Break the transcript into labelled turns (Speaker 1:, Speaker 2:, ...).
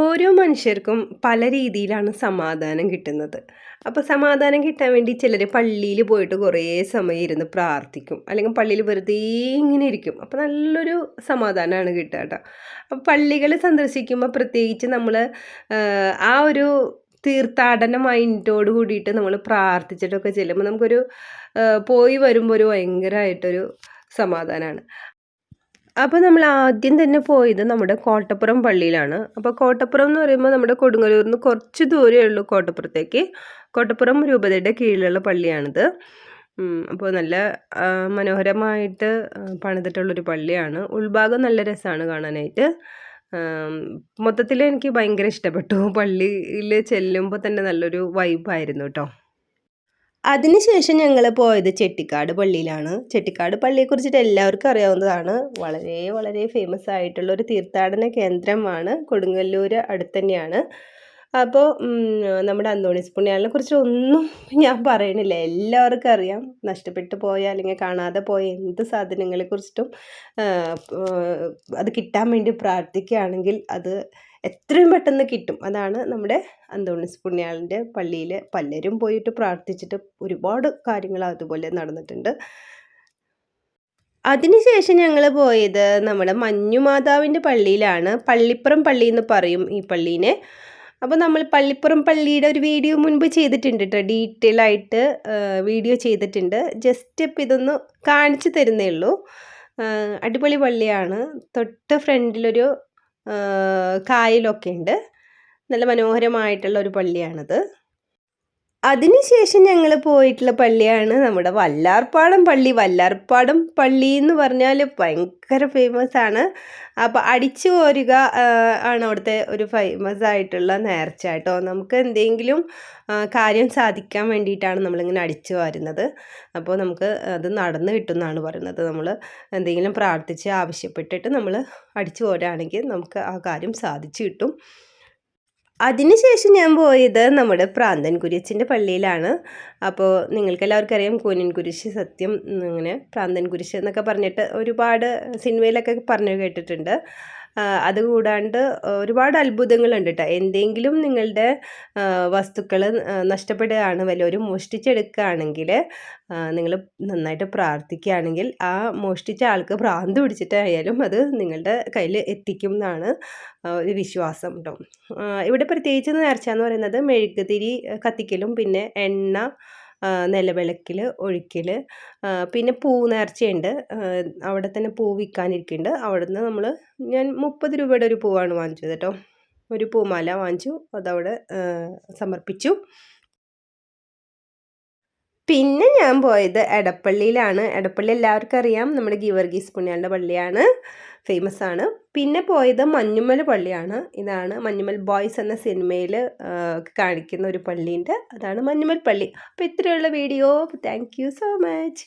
Speaker 1: ഓരോ മനുഷ്യർക്കും പല രീതിയിലാണ് സമാധാനം കിട്ടുന്നത്. അപ്പോൾ സമാധാനം കിട്ടാൻ വേണ്ടി ചിലർ പള്ളിയിൽ പോയിട്ട് കുറേ സമയം ഇരുന്ന് പ്രാർത്ഥിക്കും. അല്ലെങ്കിൽ പള്ളിയിൽ വെറുതെ ഇങ്ങനെ ഇരിക്കും. അപ്പോൾ നല്ലൊരു സമാധാനമാണ് കിട്ടുക കേട്ടോ. അപ്പോൾ പള്ളികൾ സന്ദർശിക്കുമ്പോൾ പ്രത്യേകിച്ച് നമ്മൾ ആ ഒരു തീർത്ഥാടന മൈൻഡോട് കൂടിയിട്ട് നമ്മൾ പ്രാർത്ഥിച്ചിട്ടൊക്കെ ചെല്ലുമ്പോൾ നമുക്കൊരു പോയി വരുമ്പോൾ ഒരു ഭയങ്കരമായിട്ടൊരു സമാധാനമാണ്. അപ്പോൾ നമ്മൾ ആദ്യം തന്നെ പോയത് നമ്മുടെ കോട്ടപ്പുറം പള്ളിയിലാണ്. അപ്പോൾ കോട്ടപ്പുറം എന്ന് പറയുമ്പോൾ നമ്മുടെ കൊടുങ്ങല്ലൂരിൽ നിന്ന് കുറച്ച് ദൂരമേ ഉള്ളൂ കോട്ടപ്പുറത്തേക്ക്. കോട്ടപ്പുറം രൂപതയുടെ കീഴിലുള്ള പള്ളിയാണിത്. അപ്പോൾ നല്ല മനോഹരമായിട്ട് പണിതിട്ടുള്ളൊരു പള്ളിയാണ്. ഉൾഭാഗം നല്ല രസമാണ് കാണാനായിട്ട്. മൊത്തത്തിൽ എനിക്ക് ഭയങ്കര ഇഷ്ടപ്പെട്ടു. പള്ളിയിൽ ചെല്ലുമ്പോൾ തന്നെ നല്ലൊരു വൈബായിരുന്നു കേട്ടോ അതിനുശേഷം ഞങ്ങൾ പോയത് ചെട്ടിക്കാട് പള്ളിയിലാണ്. ചെട്ടിക്കാട് പള്ളിയെക്കുറിച്ചിട്ട് എല്ലാവർക്കും അറിയാവുന്നതാണ്. വളരെ വളരെ ഫേമസ് ആയിട്ടുള്ള ഒരു തീർത്ഥാടന കേന്ദ്രമാണ്. കൊടുങ്ങല്ലൂർ അടുത്ത് തന്നെയാണ് അപ്പോൾ നമ്മുടെ അന്തോണീസ് പുണ്യാളിനെ കുറിച്ച് ഒന്നും ഞാൻ പറയണില്ല. എല്ലാവർക്കും അറിയാം. നഷ്ടപ്പെട്ടു പോയ അല്ലെങ്കിൽ കാണാതെ പോയ എന്ത് സാധനങ്ങളെ കുറിച്ചിട്ടും അത് കിട്ടാൻ വേണ്ടി പ്രാർത്ഥിക്കുകയാണെങ്കിൽ അത് എത്രയും പെട്ടെന്ന് കിട്ടും. അതാണ് നമ്മുടെ അന്തോണിസ് പുണ്യാളിന്റെ പള്ളിയിൽ പലരും പോയിട്ട് പ്രാർത്ഥിച്ചിട്ട് ഒരുപാട് കാര്യങ്ങൾ അതുപോലെ നടന്നിട്ടുണ്ട്. അതിനുശേഷം ഞങ്ങൾ പോയത് നമ്മുടെ മഞ്ഞുമാതാവിന്റെ പള്ളിയിലാണ്. പള്ളിപ്പുറം പള്ളി എന്ന് പറയും ഈ പള്ളീനെ. അപ്പോൾ നമ്മൾ പള്ളിപ്പുറം പള്ളിയുടെ ഒരു വീഡിയോ മുൻപ് ചെയ്തിട്ടുണ്ട് കേട്ടോ. ഡീറ്റെയിൽ ആയിട്ട് വീഡിയോ ചെയ്തിട്ടുണ്ട്. ജസ്റ്റ് ഇപ്പം ഇതൊന്ന് കാണിച്ചു തരുന്നേ ഉള്ളൂ. അടിപൊളി പള്ളിയാണ്. തൊട്ട് ഫ്രണ്ടിലൊരു കായലൊക്കെ ഉണ്ട്. നല്ല മനോഹരമായിട്ടുള്ള ഒരു പള്ളിയാണത്. അതിനുശേഷം ഞങ്ങൾ പോയിട്ടുള്ള പള്ളിയാണ് നമ്മുടെ വല്ലാർപ്പാടം പള്ളി. വല്ലാർപ്പാടം പള്ളി എന്ന് പറഞ്ഞാൽ ഭയങ്കര ഫേമസ് ആണ്. അപ്പോൾ അടിച്ചു കോരുക ആണ് അവിടുത്തെ ഒരു ഫേമസ് ആയിട്ടുള്ള നേർച്ച കേട്ടോ. നമുക്ക് എന്തെങ്കിലും കാര്യം സാധിക്കാൻ വേണ്ടിയിട്ടാണ് നമ്മളിങ്ങനെ അടിച്ചു വരുന്നത്. അപ്പോൾ നമുക്ക് അത് നടന്നു കിട്ടുമെന്നാണ് പറയുന്നത്. നമ്മൾ എന്തെങ്കിലും പ്രാർത്ഥിച്ച് ആവശ്യപ്പെട്ടിട്ട് നമ്മൾ അടിച്ചു പോരാണെങ്കിൽ നമുക്ക് ആ കാര്യം സാധിച്ചു കിട്ടും. അതിനുശേഷം ഞാൻ പോയത് നമ്മുടെ പ്രാന്തൻ കുരിശിന്റെ പള്ളിയിലാണ്. അപ്പോൾ നിങ്ങൾക്കെല്ലാവർക്കും അറിയാം കൂനൻ കുരിശ് സത്യം അങ്ങനെ പ്രാന്തൻ കുരിശ് എന്നൊക്കെ പറഞ്ഞിട്ട് ഒരുപാട് സിനിമയിലൊക്കെ പറഞ്ഞു കേട്ടിട്ടുണ്ട്. അതുകൂടാണ്ട് ഒരുപാട് അത്ഭുതങ്ങളുണ്ട് കേട്ടോ എന്തെങ്കിലും നിങ്ങളുടെ വസ്തുക്കൾ നഷ്ടപ്പെടുകയാണ് വല്ലവരും മോഷ്ടിച്ചെടുക്കുകയാണെങ്കിൽ നിങ്ങൾ നന്നായിട്ട് പ്രാർത്ഥിക്കുകയാണെങ്കിൽ ആ മോഷ്ടിച്ച ആൾക്ക് ഭ്രാന്ത് പിടിച്ചിട്ടായാലും അത് നിങ്ങളുടെ കയ്യിൽ എത്തിക്കും എന്നാണ് ഒരു വിശ്വാസം കേട്ടോ ഇവിടെ പ്രത്യേകിച്ച് നേർച്ച എന്ന് പറയുന്നത് മെഴുകുതിരി കത്തിക്കലും പിന്നെ എണ്ണ നിലവിളക്കിൽ ഒഴിക്കൽ പിന്നെ പൂ നേർച്ചയുണ്ട് അവിടെ തന്നെ പൂ വിൽക്കാനിരിക്കുന്നുണ്ട്. അവിടെ നിന്ന് നമ്മൾ ഞാൻ മുപ്പത് രൂപയുടെ ഒരു പൂവാണ് വാങ്ങിച്ചത് കേട്ടോ. ഒരു പൂമാല വാങ്ങിച്ചു. അതവിടെ സമർപ്പിച്ചു. പിന്നെ ഞാൻ പോയത് എടപ്പള്ളിയിലാണ്. എടപ്പള്ളി എല്ലാവർക്കും അറിയാം. നമ്മുടെ ഗീവർഗീസ് പുണ്യാളുടെ പള്ളിയാണ്. ഫേമസ് ആണ്. പിന്നെ പോയത് മഞ്ഞുമൽ പള്ളിയാണ്. ഇതാണ് മഞ്ഞുമൽ ബോയ്സ് എന്ന സിനിമയിൽ കാണിക്കുന്ന ഒരു പള്ളിയുണ്ട് അതാണ് മഞ്ഞുമൽ പള്ളി. അപ്പോൾ ഇത്രയുള്ള വീഡിയോ. Thank so much